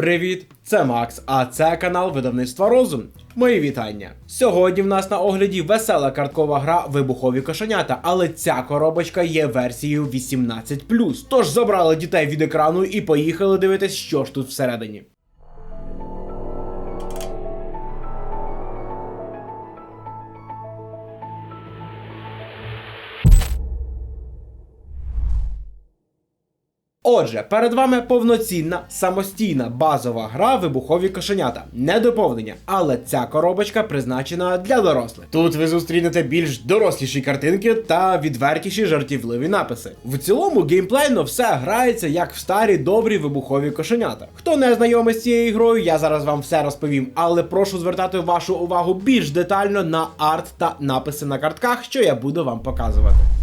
Привіт, це Макс, а це канал видавництва Розум. Мої вітання. Сьогодні в нас на огляді весела карткова гра Вибухові кошенята, але ця коробочка є версією 18. Тож забрали дітей від екрану і поїхали дивитись, що ж тут всередині. Отже, перед вами повноцінна самостійна базова гра вибухові кошенята, не доповнення, але ця коробочка призначена для дорослих. Тут ви зустрінете більш доросліші картинки та відвертіші жартівливі написи. В цілому геймплейно все грається як в старі добрі вибухові кошенята. Хто не знайомий з цією грою, я зараз вам все розповім, але прошу звертати вашу увагу більш детально на арт та написи на картках, що я буду вам показувати.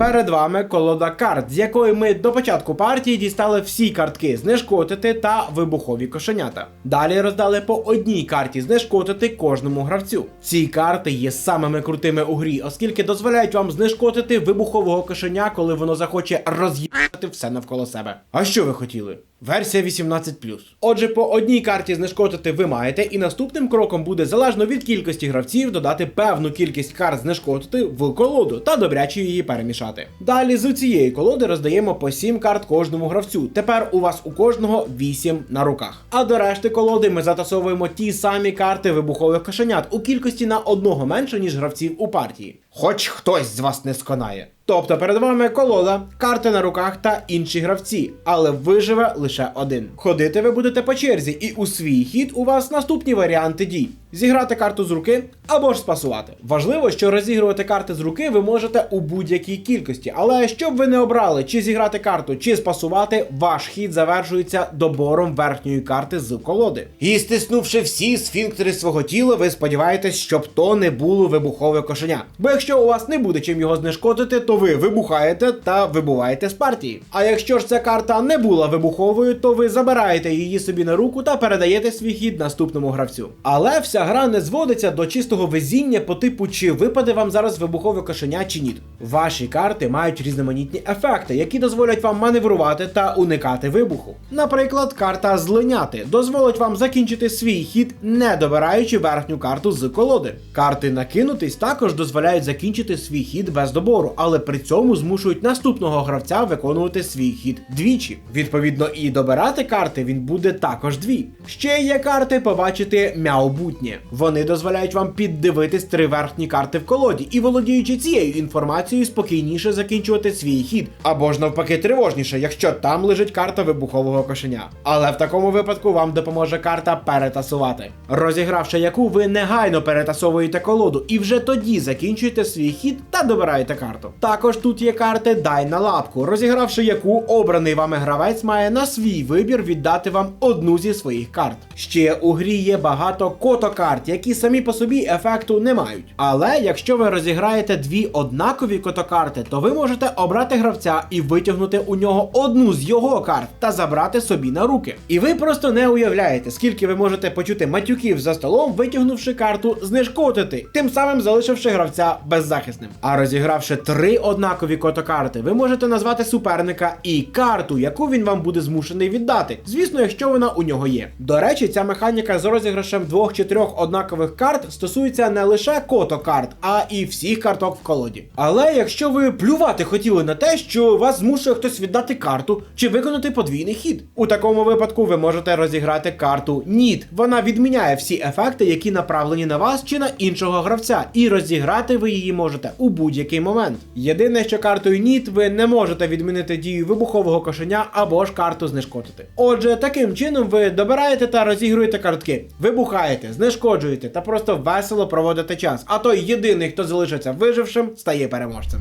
Перед вами колода карт, з якої ми до початку партії дістали всі картки знешкотити та вибухові кошенята. Далі роздали по одній карті знешкотити кожному гравцю. Ці карти є самими крутими у грі, оскільки дозволяють вам знешкотити вибухового кошеня, коли воно захоче роз'їхати все навколо себе. А що ви хотіли? Версія 18. Отже, по одній карті знешкотити ви маєте, і наступним кроком буде залежно від кількості гравців додати певну кількість карт знешкотити в колоду та добряче її перемішати. Далі з цієї колоди роздаємо по 7 карт кожному гравцю. Тепер у вас у кожного 8 на руках. А до решти колоди ми затасовуємо ті самі карти вибухових кошенят у кількості на одного менше, ніж гравців у партії. Хоч хтось з вас не сконає. Тобто перед вами колода, карти на руках та інші гравці, але виживе лише один. Ходити ви будете по черзі, і у свій хід у вас наступні варіанти дій: зіграти карту з руки або ж спасувати. Важливо, що розігрувати карти з руки ви можете у будь-якій кількості, але щоб ви не обрали, чи зіграти карту, чи спасувати, ваш хід завершується добором верхньої карти з колоди. І стиснувши всі сфінктери свого тіла, ви сподіваєтесь, щоб то не було вибухове кошеня. Бо якщо у вас не буде чим його знешкодити, то ви вибухаєте та вибуваєте з партії. А якщо ж ця карта не була вибуховою, то ви забираєте її собі на руку та передаєте свій хід наступному гравцю. Але вся гра не зводиться до чистого везіння по типу, чи випаде вам зараз вибухове кошеня чи ні. Ваші карти мають різноманітні ефекти, які дозволять вам маневрувати та уникати вибуху. Наприклад, карта злиняти дозволить вам закінчити свій хід, не добираючи верхню карту з колоди. Карти накинутись також дозволяють закінчити свій хід без добору, але при цьому змушують наступного гравця виконувати свій хід двічі. Відповідно, і добирати карти він буде також дві. Ще є карти побачити мяубутнє. Вони дозволяють вам піддивитись три верхні карти в колоді і, володіючи цією інформацією, спокійніше закінчувати свій хід, або ж навпаки тривожніше, якщо там лежить карта вибухового кошеня. Але в такому випадку вам допоможе карта перетасувати. Розігравши яку, ви негайно перетасовуєте колоду і вже тоді закінчуєте свій хід та добираєте карту. Також тут є карти Дай на лапку, розігравши яку обраний вами гравець має на свій вибір віддати вам одну зі своїх карт. Ще у грі є багато котокарт, які самі по собі ефекту не мають. Але якщо ви розіграєте дві однакові котокарти, то ви можете обрати гравця і витягнути у нього одну з його карт та забрати собі на руки. І ви просто не уявляєте, скільки ви можете почути матюків за столом, витягнувши карту, знешкотити, тим самим залишивши гравця беззахисним. А розігравши три однакові котокарти, ви можете назвати суперника і карту, яку він вам буде змушений віддати. Звісно, якщо вона у нього є. До речі, ця механіка з розіграшем двох чи трьох однакових карт стосується не лише котокарт, а і всіх карток в колоді. Але якщо ви плювати хотіли на те, що вас змушує хтось віддати карту чи виконати подвійний хід, у такому випадку ви можете розіграти карту Ніт. Вона відміняє всі ефекти, які направлені на вас чи на іншого гравця, і розіграти ви її можете у будь-який момент. Єдине, що картою Ніт ви не можете відмінити дію вибухового кошеня або ж карту знешкодити. Отже, таким чином ви добираєте та розігруєте картки, вибухаєте, знешкоджуєте та просто весело проводите час. А той єдиний, хто залишиться вижившим, стає переможцем.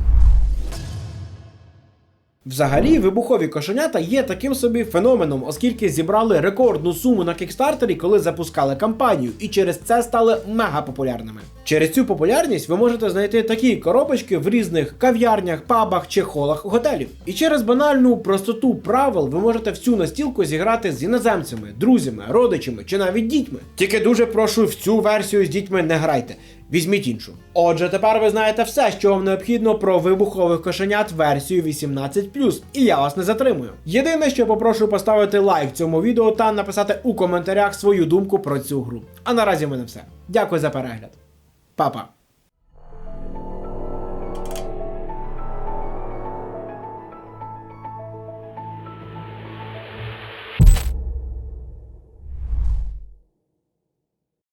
Взагалі, вибухові кошенята є таким собі феноменом, оскільки зібрали рекордну суму на кікстартері, коли запускали кампанію, і через це стали мега популярними. Через цю популярність ви можете знайти такі коробочки в різних кав'ярнях, пабах чи холах готелів. І через банальну простоту правил ви можете всю настілку зіграти з іноземцями, друзями, родичами чи навіть дітьми. Тільки дуже прошу в цю версію з дітьми не грайте. Візьміть іншу. Отже, тепер ви знаєте все, що вам необхідно про вибухових кошенят версію 18+, і я вас не затримую. Єдине, що попрошу поставити лайк цьому відео та написати у коментарях свою думку про цю гру. А наразі в мене все. Дякую за перегляд. Па-па.